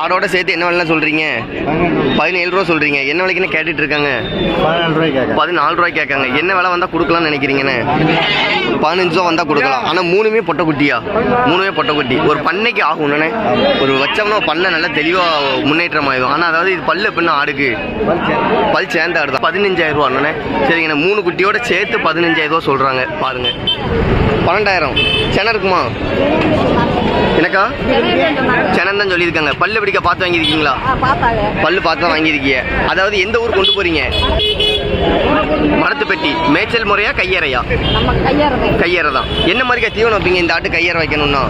ஆடோட சேர்த்து என்ன விலைலாம் சொல்றீங்க? பதினேழு ரூபா சொல்றீங்க. என்ன விலைக்குன்னு கேட்டுட்டு இருக்காங்க பதினாலு ரூபாய் கேட்காங்க. என்ன விலை வந்தா கொடுக்கலாம்னு நினைக்கிறீங்கண்ணே பதினஞ்சு ரூபா வந்தா கொடுக்கலாம். ஆனா மூணுமே பொட்டை குட்டியா மூணுமே பொட்டை குட்டி ஒரு பண்ணைக்கு ஆகும்ண்ணே ஒரு வச்சோம்னா பண்ணை நல்லா தெளிவா முன்னேற்றம் ஆயிடும். ஆனா அதாவது இது பல்லு பின்ன ஆடுக்கு? பல் சேர்ந்த ஆடு தான் பதினஞ்சாயிரம் ரூபா அண்ணே சரிங்கண்ணே மூணு குட்டியோட சேர்த்து பதினஞ்சாயிரம் ரூபா சொல்றாங்க. பாருங்க. பன்னெண்டாயிரம். சென இருக்குமா? எனக்கா? சென்னை தான் சொல்லியிருக்காங்க. பல்லு பிடிக்க பார்த்து வாங்கியிருக்கீங்களா? பல்லு பார்த்து தான் வாங்கியிருக்கீங்க அதாவது எந்த ஊர் கொண்டு போறீங்க? மரத்துப்பட்டி மேய்ச்சல் முறையா கையறையா? கையறை தான். என்ன மாதிரி தீவனம் வைப்பீங்க இந்த ஆட்டு கையறை வைக்கணும்னா?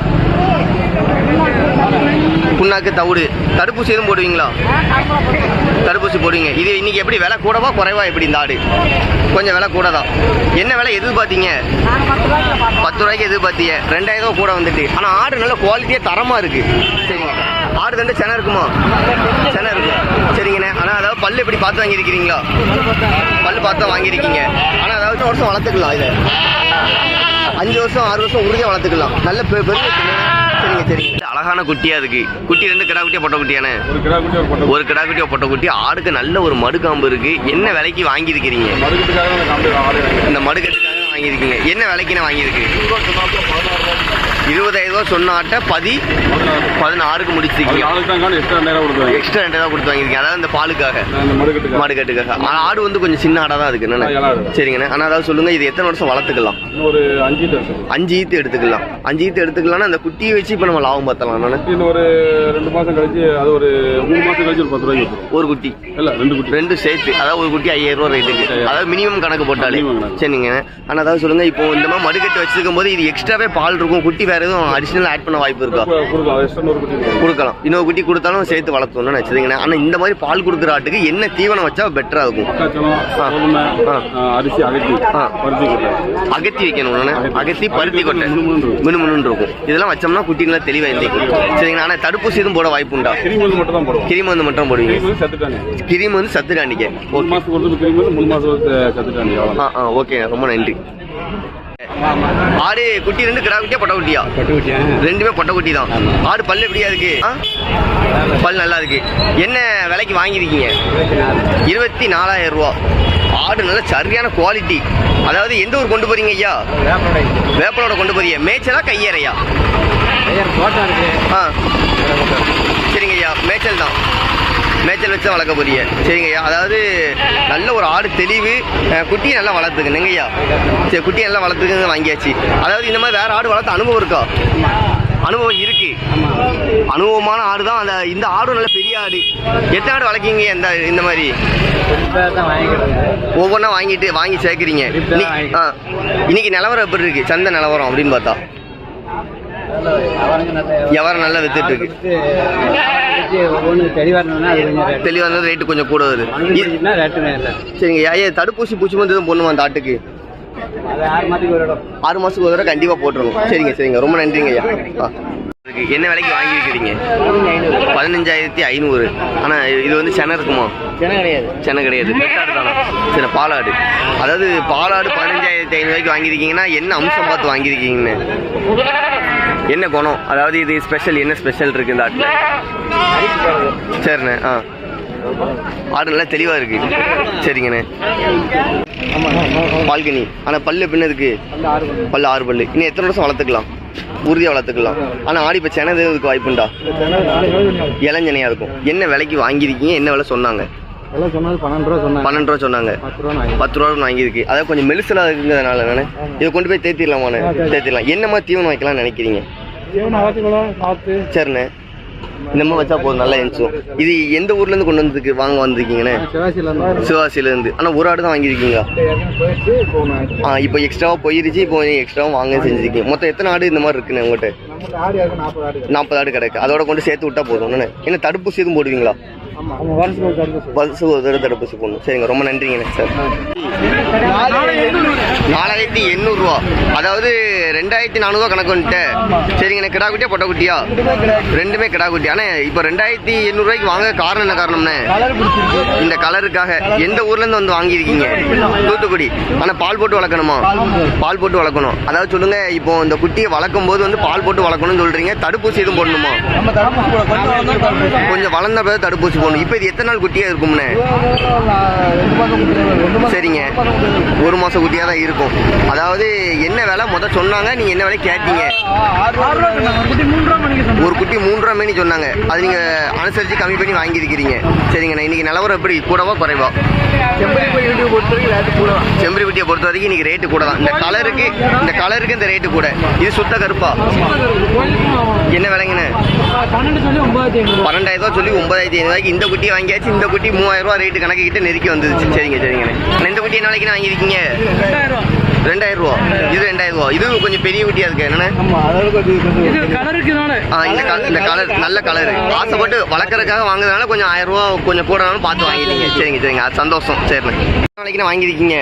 புண்ணாக்கு தவிடு. தடுப்பூசி எதுவும் போடுவீங்களா? தடுப்பூசி போடுவீங்க. இது இன்னைக்கு எப்படி விலை கூடவா குறைவா எப்படி இந்த ஆடு? கொஞ்சம் விலை கூட தான் என்ன விலை எதிர்பார்த்தீங்க? பத்து ரூபாய்க்கு எதிர்பார்த்தீங்க ரெண்டாயிரம் ரூபா கூட வந்துட்டு. ஆனால் ஆடு நல்ல குவாலிட்டியாக தரமா இருக்கு. சரிங்க ஆடு தண்டு சென இருக்குமா? சென இருக்கு. சரிங்கண்ணே. ஆனால் அதாவது பல்லு எப்படி பார்த்து வாங்கியிருக்கிறீங்களா? பல்லு பார்த்து தான் வாங்கியிருக்கீங்க. ஆனால் அதாவது வருஷம் வளர்த்துக்கலாம் இதை. அஞ்சு வருஷம் ஆறு வருஷம் உறுதியாக வளர்த்துக்கலாம். நல்ல பெரிய சரிங்க சரிங்க அழகான குட்டியா இருக்கு குட்டி ரெண்டு கிடா குட்டியா பொட்டை குட்டியானே? ஒரு கிடா குட்டியா பொட்டை குட்டி. ஆடுக்கு நல்ல ஒரு மடுக்காம்பு இருக்கு. என்ன விலைக்கு வாங்கியிருக்கிறீங்க? இந்த மடுக்கட்டுக்காக வாங்கியிருக்கீங்க. என்ன விலைக்குன்னு வாங்கியிருக்கு இருபதாயிரம் ரூபா சொன்ன ஆட்டை பதி பதினாறுக்கு முடிச்சிருக்கீங்க. எக்ஸ்ட்ரா ரெண்டு தான் கொடுத்து வாங்கியிருக்கீங்க. அதாவது இந்த பாலுக்காக. அந்த மறுக்கட்டுக்காக மாடு கட்டுக்காக ஆனா ஆடு வந்து கொஞ்சம் சின்ன ஆடா தான் இருக்கு ஆ, என்னண்ணே எல்லாம் இருக்கு. சரிங்கண்ணே. ஆனா அதாவது சொல்லுங்க இது எத்தனை வருஷம் வளர்த்துக்கலாம்? ஒரு அஞ்சு அஞ்சு ஈத்து எடுத்துக்கலாம். அஞ்சு ஈத்து எடுத்துக்கலாம்னா அந்த குட்டியை வச்சு இப்போ நம்ம லாபம் பார்த்தலாம்? இன்னும் ஒரு ரெண்டு மாசம் கழிச்சு அது ஒரு மூணு மாசம் கழிச்சு ஒரு பத்து ரூபாய்க்கு ஒரு குட்டி. இல்ல ரெண்டு குட்டி. ரெண்டு சேர்த்து. அதாவது ஒரு குட்டி ஐயாயிரம் ரூபா ரேட்டுக்கு அதாவது மினிமம் கணக்கு போட்டாலே. சரிங்க ஆனா அதாவது சொல்லுங்க இப்போ இந்த மாதிரி மடுக்கட்டு வச்சிருக்கும் போது இது எக்ஸ்ட்ராவே பால் இருக்கும் குட்டி வேற எதுவும் அடிஷனல் ஆட் பண்ண வாய்ப்பு இருக்கா? கொடுக்கலாம் ஒரு இன்னொரு குட்டி கொடுத்தாலும் சேர்த்து வளர்த்தோம்னு வச்சுருங்கண்ணே ஆனால் இந்த மாதிரி பால் கொடுக்குற ஆட்டுக்கு என்ன தீவனம் வச்சா பெட்டராக இருக்கும்? அரிசி அகத்தி. அகத்தி வைக்கணும்ண்ணே அகத்தி. பருத்தி கொட்டை. மினுமினு இருக்கும். இதெல்லாம் வச்சோம்னா குட்டி நல்லா தெளிவாக இருந்திருக்கும் சரிங்களா? ஆனால் தடுப்பூசி எதுவும் போட வாய்ப்பு உண்டா? கிருமி வந்து மட்டும் தான் போடுவோம். கிருமி வந்து மட்டும் போடுவீங்க. கிருமி வந்து செத்துட்டாங்க கிருமி வந்து சத்து காண்டிக்க மூணு மாசத்துக்கு ஒரு மூணு ஆ அவ்வளோ ஆ ஓகே ரொம்ப நன்றி. ஆடு குட்டி ரெண்டு கிடா குட்டியா பொட்டை குட்டியா? ரெண்டுமே பொட்டை குட்டி தான். ஆடு பல்லு எப்படியா இருக்கு? பல் நல்லா இருக்கு. என்ன விலைக்கு வாங்கியிருக்கீங்க? இருபத்தி நாலாயிரம் ரூபா. ஆடு நல்ல சரியான குவாலிட்டி அதாவது எந்த ஊர் கொண்டு போறீங்க ஐயா? வேப்பலோட கொண்டு போறீங்க மேய்ச்சலா கையறையா? சரிங்க ஐயா. மேய்ச்சல் தான். மேய்ச்சல் வச்சு வளர்க்க போறீங்க. சரிங்கய்யா அதாவது நல்ல ஒரு ஆடு தெளிவு குட்டியை நல்லா வளர்த்துக்கணுங்கய்யா சரி குட்டியை நல்லா வளர்த்துக்குங்க வாங்கியாச்சு. அதாவது இந்த மாதிரி வேற ஆடு வளர்த்த அனுபவம் இருக்கா? அனுபவம் இருக்கு. அனுபவமான ஆடு தான் அந்த இந்த ஆடும் நல்ல பெரிய ஆடு. எத்தனை ஆடு வளர்க்கீங்க இந்த இந்த மாதிரி? ஒவ்வொன்றா வாங்கிட்டு வாங்கி சேர்க்குறீங்க. இன்னைக்கு- ஆ இன்னைக்கு நிலவரம் எப்படி இருக்கு? சந்தை நிலவரம் அப்படின்னு பார்த்தா. வியாபாரம் நல்லா வித்துட்டு இருக்கு? தெளிவாக கொஞ்சம் ரேட்டு கொஞ்சம் கூட வருது. சரிங்க ஐயா தடுப்பூசி பூச்சி எதுவும் போடணுமா அந்த ஆட்டுக்கு? ஆறு மாதத்துக்கு ஒரு தடவை. கண்டிப்பாக போட்டுருணும் சரிங்க சரிங்க. ரொம்ப நன்றிங்க ஐயா என்ன விலைக்கு வாங்கியிருக்கிறீங்க பதினஞ்சாயிரத்தி ஐநூறு. ஆனால் இது வந்து சென்னை இருக்குமா? கிணறு கிடையாது. சென்னை கிடையாது. பெட்டாடு தானா? சரி பாலாடு. அதாவது பாலாடு பதினஞ்சாயிரத்தி ஐநூறுவாய்க்கு வாங்கியிருக்கீங்கன்னா என்ன அம்சம் பார்த்து வாங்கியிருக்கீங்கன்னு? என்ன குணம்? அதாவது இது ஸ்பெஷல் என்ன ஸ்பெஷல் இருக்கு இந்த ஆட்டில் சரிண்ணே ஆ. ஆடு நல்லா தெளிவாக இருக்கு. சரிங்கண்ணே. பால்கனி. ஆனால் பல்லு பின்ன இருக்கு பல்லு ஆறு பல்லு. இன்னும் எத்தனை வருஷம் வளர்த்துக்கலாம்? உறுதியாக வளர்த்துக்கலாம். ஆனால் ஆடி இப்போ சென்னை இதுக்கு வாய்ப்புண்டா? இளஞ்சனையாக இருக்கும். என்ன விலைக்கு வாங்கியிருக்கீங்க? என்ன விலை சொன்னாங்க? பன்னெண்டு ரூபா சொன்னாங்க. பன்னெண்டு ரூபா சொன்னாங்க. பத்து வாங்கியிருக்கு. அதாவது கொஞ்சம் மெலிசலாக இருக்குங்கிறதுனால நானே. இதை கொண்டு போய் தேத்திடலாமாண்ணே தேத்திடலாம். என்ன மாதிரி தீவனம் வைக்கலாம்னு நினைக்கிறீங்க? சரிண்ணே. இந்த மாதிரி வச்சா போதும். நல்லா இருந்துச்சும் இது எந்த ஊர்லேருந்து கொண்டு வந்ததுக்கு வாங்க வந்திருக்கீங்கண்ணே சிவாசியில் இருந்து ஒரு ஆடு தான் வாங்கியிருக்கீங்களா? ஆ இப்போ எக்ஸ்ட்ராவாக போயிருச்சு இப்போ எக்ஸ்ட்ராவும் வாங்க செஞ்சுருக்கீங்க. மொத்தம் எத்தனை ஆடு இந்த மாதிரி இருக்குண்ணே உங்கள்கிட்ட? நாற்பது ஆடு கிடக்கு. அதோட கொண்டு சேர்த்து விட்டா போதும். என்ன தடுப்பூசி எதுவும் போடுவீங்களா? வருஷத்துக்கு ஒரு தடவை தடுப்பூசி போடணும் சரிங்க ரொம்ப நன்றிங்கண்ணே சார் நாலாயிரத்தி எண்ணூறுரூவா அதாவது ரெண்டாயிரத்தி நானூறுவா கணக்கு வந்துட்டு. சரிங்கண்ணே கிடா குட்டியா பொட்டை குட்டியா? ரெண்டுமே கிடா குட்டி ஆனால் இப்போ ரெண்டாயிரத்தி எண்ணூறுரூவாய்க்கு வாங்க காரணம் என்ன பிடிச்சிருக்கு. இந்த கலருக்காக எந்த ஊர்லேருந்து வந்து வாங்கியிருக்கீங்க? தூத்துக்குடி. ஆனால் பால் போட்டு வளர்க்கணுமா? பால் போட்டு. வளர்க்கணும். அதாவது சொல்லுங்க இப்போ இந்த குட்டியை வளர்க்கும் போது வந்து பால் போட்டு வளர்க்கணும்னு சொல்றீங்க தடுப்பூசி எதுவும் போடணுமா? நம்ம தடுப்பு கூட கொஞ்சம் வந்து தடுப்பு கொஞ்சம் வளர்ந்த பிறகு தடுப்பூசி போடணும்? இப்போ இது எத்தனை நாள் குட்டியாக இருக்கும்னு சரிங்க. ஒரு மாதம் குட்டியாக தான் இருக்கும். அதாவது என்ன விலை? மொதல் சொன்னாங்க. நீங்கள் என்ன வேலை கேட்டீங்க. ஒரு குட்டி மூன்று மணி சொன்னாங்க. அது நீங்கள் அனுசரித்து கம்மி பண்ணி வாங்கியிருக்கிறீங்க. சரிங்கண்ணா இன்றைக்கி நிலவரம் எப்படி? கூடவா குறைவா? செம்பரிப்பட்டியை பொறுத்த வரைக்கும் இன்றைக்கி இன்னைக்கு ரேட்டு கூட தான். இந்த கலருக்கு இந்த கலருக்கு இந்த ரேட்டு கூட. இது சுத்த கருப்பா? என்ன விலைங்க பன்னெண்டு சொல்லி ஒன்பதாயிரத்தி ஐநூறு பன்னெண்டாயிரம் ரூபா சொல்லி ஒன்பதாயிரத்தி ஐநூறுவாய்க்கு இந்த குட்டி வாங்கியாச்சு இந்த குட்டி மூவாயிரம் ரூபா ரேட்டு கணக்கு கிட்ட நெருக்கி வந்துருச்சு சரிங்க. சரிங்கண்ணே இந்த குட்டி என்ன விலைக்கு வாங்கியிருக்கீங்க? ரெண்டாயிரம் ரூபா இது ரெண்டாயிரம் ரூபா இது கொஞ்சம் பெரிய குட்டியா இருக்கு ஆ, இந்த கல- இந்த கலர் நல்ல கலர் ஆசைப்பட்டு வளர்க்கறதுக்காக வாங்குறதுனால கொஞ்சம் ஆயிரம் ரூபா கொஞ்சம் கூடனாலும் பார்த்து வாங்கிட்டீங்க. சரிங்க சரிங்க. அது சந்தோஷம். சரிண்ணே. விலைக்கு வாங்கியிருக்கீங்க?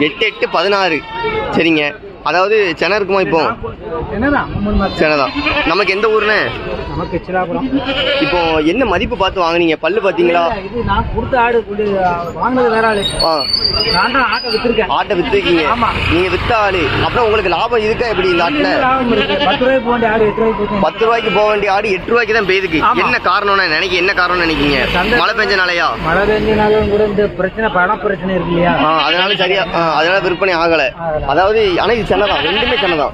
எட்டு எட்டு பதினாறு. சரிங்க. அதாவது சென்னை இருக்குமா இப்போ சென்னை தான் நமக்கு எந்த நமக்கு சிலாபுரம். இப்போ என்ன மதிப்பு பார்த்து வாங்குனீங்க? பல்லு பார்த்தீங்களா? இது நான் கொடுத்த ஆடு கொண்டு வாங்கினது வேற ஆளு. ஆ. நான் தான் ஆட்டை வித்துருக்கேன். ஆட்டை வித்துருக்கீங்க. நீங்க வித்த ஆளு. அப்புறம் உங்களுக்கு லாபம் இருக்கா எப்படி இந்த ஆட்டுல? பத்து ரூபாய்க்கு போக வேண்டிய ஆடு எட்டு ரூபாய்க்கு போச்சு பத்து ரூபாய்க்கு போக வேண்டிய ஆடு எட்டு ரூபாய்க்கு தான் பெய்துக்கு. என்ன காரணம்னு நினைக்க என்ன காரணம் நினைக்கீங்க? மழை பெஞ்சனாலயா? மழை பெஞ்சனாலும் கூட இந்த பிரச்சனை பண பிரச்சனை இருக்கு இல்லையா? அதனால சரியா அதனால விற்பனை ஆகல. ஆகல. அதாவது ஆனா இது சென்னை தான் ரெண்டுமே சென்னை தான்.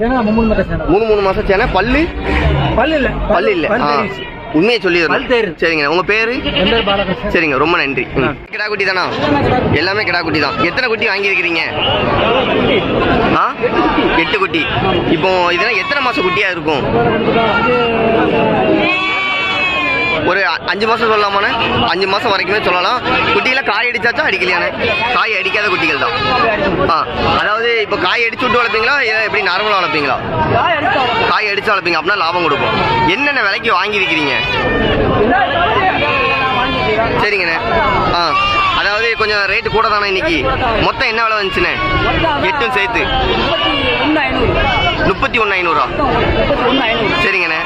மூணு மூணு மாசம் சென்னை. பல்லு? பல்லு இல்ல. பல்லு இல்ல. உண்மையை தெரியுது. சரிங்க. உங்க பேரு? சரிங்க. ரொம்ப நன்றி. கிடா குட்டி தானா? எல்லாமே கிடா குட்டி தான். எத்தனை குட்டி வாங்கியிருக்கிறீங்க? ஆ? எட்டு குட்டி. இப்போ இதெல்லாம் எத்தனை மாசம் குட்டியா இருக்கும்? ஒரு அஞ்சு மாசம் சொல்லலாமாண்ணே? அஞ்சு மாசம் வரைக்குமே சொல்லலாம். குட்டியில காய் அடிச்சாச்சா? அடிக்கலையாண்ணே. காய் அடிக்காத ஆ அதாவது இப்போ காய் அடிச்சு விட்டு வளர்ப்பீங்களா? இல்லை எப்படி நார்மலாக வளர்ப்பீங்களா? காய் அடிச்சு வளர்ப்பீங்க அப்படின்னா லாபம் கொடுக்கும் என்னென்ன விலைக்கு வாங்கியிருக்கிறீங்க? சரிங்கண்ணே. ஆ அதாவது கொஞ்சம் ரேட்டு கூட தானே இன்னைக்கு? மொத்தம் என்ன விலை வந்துச்சுண்ணே? எட்டும் சேர்த்து. முப்பத்தி ஒன்று ஐநூறா. சரிங்கண்ணே.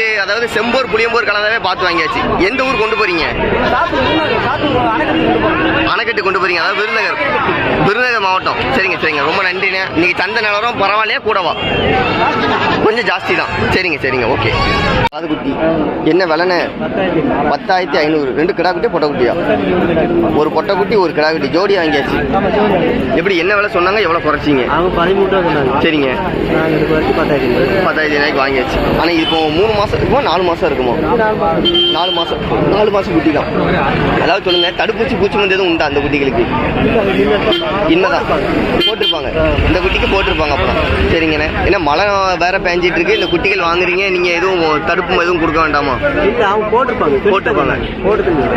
ரேட்டு அதாவது செம்போர் புளியம்போர் கலந்தாவே பார்த்து வாங்கியாச்சு. எந்த ஊர் கொண்டு போறீங்க? அணைக்கட்டு கொண்டு போறீங்க. அதாவது விருதுநகர். விருதுநகர் மாவட்டம். சரிங்க சரிங்க. ரொம்ப நன்றிண்ணே. இன்னைக்கு சந்தை நிலவரம் பரவாயில்லையா? கூடவா? கொஞ்சம் ஜாஸ்தி தான். சரிங்க சரிங்க. ஓகே. அது குட்டி என்ன விலைண்ணே? பத்தாயிரத்தி ஐநூறு. ரெண்டு கிடா குட்டி பொட்டை குட்டியா ஒரு பொட்டை குட்டி ஒரு கிடா குட்டி ஜோடி வாங்கியாச்சு. எப்படி என்ன விலை சொன்னாங்க? எவ்வளோ குறைச்சிங்க? அவங்க பதிமூணு ரூபா சொன்னாங்க. சரிங்க. பத்தாயிரத்தி ரூபாய்க்கு வாங்கியாச்சு. ஆனால் இப்போ மூணு மாதம் இருக்குமோ நாலு மாதம் இருக்குமோ? நாலு மாதம் நாலு மாதம் குட்டி தான். அதாவது சொல்லுங்க தடுப்பூசி பூச்சி மருந்து எதுவும் உண்டா அந்த குட்டிகளுக்கு? இன்னதான். போட்டிருப்பாங்க. இந்த குட்டிக்கு போட்டிருப்பாங்க அப்புறம் சரிங்கண்ணே. ஏன்னா மழை வேற பேஞ்சிட்டு இருக்கு இந்த குட்டிகள் வாங்குறீங்க நீங்க எதுவும் தடுப்பு எதுவும் கொடுக்க வேண்டாமா? போட்டிருப்பாங்க. போட்டிருப்பாங்க.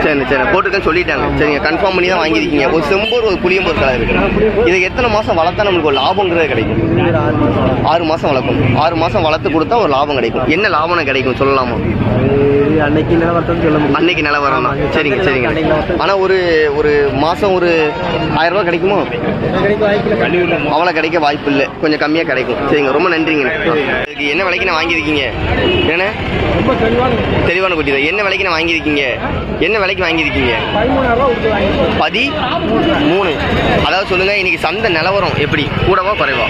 சரி சரி போட்டிருக்கேன்னு சொல்லிட்டாங்க. சரிங்க கன்ஃபார்ம் பண்ணி தான் வாங்கியிருக்கீங்க. ஒரு செம்பூர் ஒரு புளியம்பூர் கலர் இருக்கு. இது எத்தனை மாசம் வளர்த்தா நம்மளுக்கு ஒரு லாபங்கிறது கிடைக்கும். ஆறு மாசம் வளர்க்கும். ஆறு மாசம் வளர்த்து கொடுத்தா ஒரு லாபம் கிடைக்கும். என்ன லாபம் கிடைக்கும் சொல்லலாமா? இது அன்னைக்கு நிலவரத்தம் சொல்ல முடியும். அன்னைக்கு நிலவரம் தான். சரிங்க சரிங்க. அன்னைக்கு நிலவரம். ஆனா ஒரு ஒரு மாசம் ஒரு ஆயிரம் ரூபாய் கிடைக்குமோ? கிடைக்கும் அவ்வளோ கிடைக்க வாய்ப்பு இல்லை. கொஞ்சம் கம்மியாக கிடைக்கும். சரிங்க ரொம்ப நன்றிங்க. இதுக்கு என்ன விலைக்கு நான் வாங்கியிருக்கீங்க? என்ன ரொம்ப தெளிவான தெளிவான குட்டி தான். என்ன விலைக்கு நான் வாங்கியிருக்கீங்க? என்ன விலைக்கு வாங்கியிருக்கீங்க? ரூபா பதி மூணு. அதாவது சொல்லுங்க இன்னைக்கு சந்தை நிலவரம் எப்படி? கூடவா குறைவா?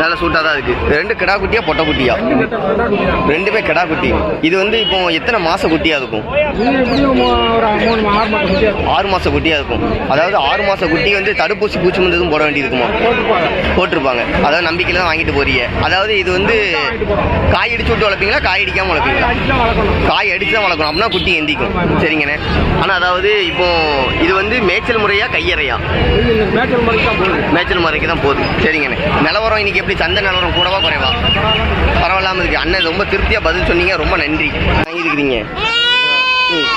நல்ல சூட்டாக தான் இருக்கு. ரெண்டு கிடா குட்டியா பொட்டை குட்டியா? ரெண்டுமே கிடா குட்டி. இது வந்து இப்போ எத்தனை மாச குட்டியா இருக்கும்? ஆறு மாச குட்டியா இருக்கும். அதாவது ஆறு மாச குட்டி வந்து தடுப்பூசி பூச்சி மருந்து எதுவும் போட வேண்டியிருக்குமா போட்டிருப்பாங்க. அதாவது நம்பிக்கையில தான் வாங்கிட்டு போறீங்க. அதாவது இது வந்து காய் அடிச்சு விட்டு வளர்ப்பீங்களா? காய் அடிக்காம வளர்ப்பீங்களா? காய் அடிச்சு தான் வளர்க்கணும். அப்படின்னா குட்டி எந்திக்கும். சரிங்கண்ணே. ஆனால் அதாவது இப்போ இது வந்து மேய்ச்சல் முறையா கையறையா? தான் போகுது. மேய்ச்சல் முறைக்கு தான் போகுது. சரிங்கண்ணே. நிலவரம் இன்னைக்கு எப்படி? சந்தை நிலவரம் கூடவா குறைவா? பரவாயில்லாம இருக்கு. அண்ணன் ரொம்ப திருப்தியாக பதில் சொன்னீங்க. ரொம்ப நன்றி. வாங்கியிருக்கிறீங்க. ம்.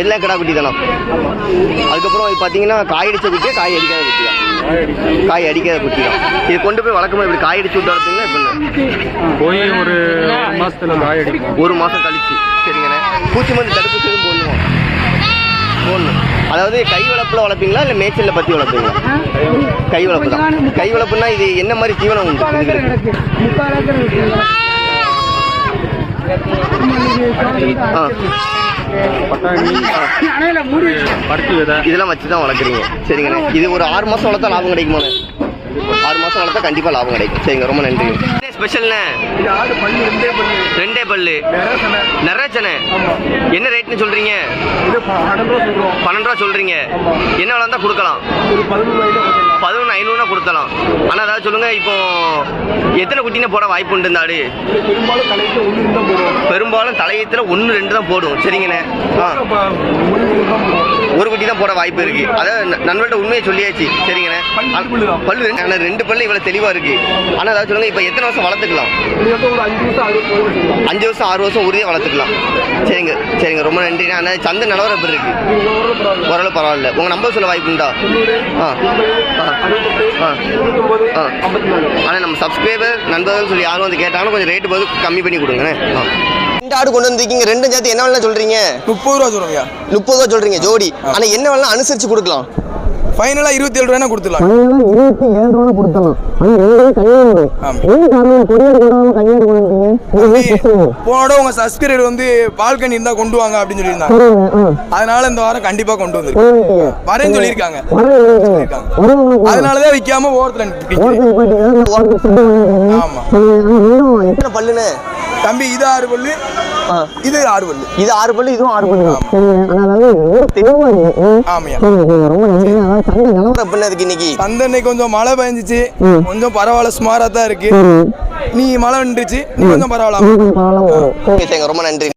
எல்லாம் கிடா குட்டி தானா? அதுக்கப்புறம் இது பார்த்தீங்கன்னா காய் அடிச்ச குட்டியா காய் அடிக்காத குட்டியா? காய் அடிக்காத குட்டி தான் இது கொண்டு போய் வழக்கமாக இப்படி காய் அடிச்சு விட்டு வரதுங்களா இப்போ போய் ஒரு மாசத்துல காய் அடிக்கும் ஒரு மாதம் கழிச்சு. சரிங்கண்ணே. பூச்சி மருந்து தடுப்பூசி போடணுமா? போடணும். அதாவது கை வளர்ப்பில் வளர்ப்பீங்களா இல்லை மேய்ச்சலில் பற்றி வளர்ப்பீங்களா? கை வளர்ப்பு தான் கை வளர்ப்புனா இது என்ன மாதிரி தீவனம் உண்டு? இதெல்லாம் வச்சு. தான் வளர்க்குறீங்க. சரிங்கண்ணே இது ஒரு ஆறு மாதம் வளர்த்தா லாபம் கிடைக்குமாண்ணே? ஆறு மாதம் வளர்த்தா கண்டிப்பாக லாபம் கிடைக்கும். சரிங்க ரொம்ப நன்றிங்க. பள்ளி ரெண்டே பல்லு. நிறைச்சனே என்ன ரேட்னு சொல்கிறீங்க இது பன்னெண்டு ரூபா சொல்கிறீங்க என்ன வளர்ந்தா கொடுக்கலாம். பதினொன்று ஐநூறுனா கொடுத்தலாம் ஆனால் அதாவது சொல்லுங்க இப்போ எத்தனை குட்டினே போட வாய்ப்பு உண்டு இந்த ஆடு? பெரும்பாலும் தலையத்தில் ஒன்று ரெண்டு தான் போடும். சரிங்கண்ணே. ஆ. ஒரு குட்டி தான் போட வாய்ப்பு இருக்கு. அதாவது நண்பர்கிட்ட உண்மையை சொல்லியாச்சு. சரிங்கண்ணே. பல்லு ஆ- ஆனால் ரெண்டு பல்லு இவ்வளோ தெளிவாக இருக்கு. ஆனால் அதாவது சொல்லுங்க இப்போ எத்தனை வருஷம் வளர்த்துக்கலாம்? அஞ்சு வருஷம் ஆறு வருஷம் உறுதியாக வளர்த்துக்கலாம். சரிங்க சரிங்க. ரொம்ப நன்றி ஆனால் சந்தை நிலவரம் எப்படி இருக்கு? ஓரளவு பரவாயில்ல. உங்கள் நம்பர் சொல்ல வாய்ப்பு உண்டா? ஆ. ஆ. ஆ. ஆ. ஆனால் நம்ம சப்ஸ்கிரைபர் நண்பர்கள் சொல்லி யாரும் வந்து கேட்டாலும் கொஞ்சம் ரேட்டு போது கம்மி பண்ணி கொடுங்கண்ணே. ரெண்டு ஆடு கொண்டு வந்திருக்கீங்க ரெண்டும் சேர்த்து என்ன வேலை சொல்றீங்க? முப்பது ரூபா சொல்லுங்கய்யா முப்பது ரூபா சொல்றீங்க ஜோடி. ஆனா என்ன வேலை அனுசரிச்சு கொடுக்கலாம். ஃபைனலாக இருபத்தி ஏழு ரூபாய்னா கொடுத்துடலாம். இருபத்தி ஏழு ரூபா கொடுத்தலாம் ஆனா ரெண்டு காரணம்? கொண்டாம கொண்டு போனோட உங்கள் சப்ஸ்கிரைபர் வந்து பால்கனி இருந்தால் கொண்டு வாங்க அப்படின்னு சொல்லியிருந்தாங்க. அதனால இந்த வாரம் கண்டிப்பாக கொண்டு வந்து. வரேன்னு சொல்லியிருக்காங்க. வரேன் சொல்லியிருக்காங்க. வரவங்களுக்கு அதனால தான் விற்காம ஓரத்தில் ஆமா. எத்தனை பல்லுன்னு? தம்பி இது ஆறு பல்லு. இது ஆறு பல்லு. இது ஆறு பல்லு இதுவும் ஆறு பல்லு. சந்தை கொஞ்சம் மழை பெஞ்சிச்சு. கொஞ்சம் பரவாயில்ல சுமாராக தான் இருக்கு. நீ மழை நின்றுச்சு நீ கொஞ்சம் பரவாயில்ல ரொம்ப நன்றி.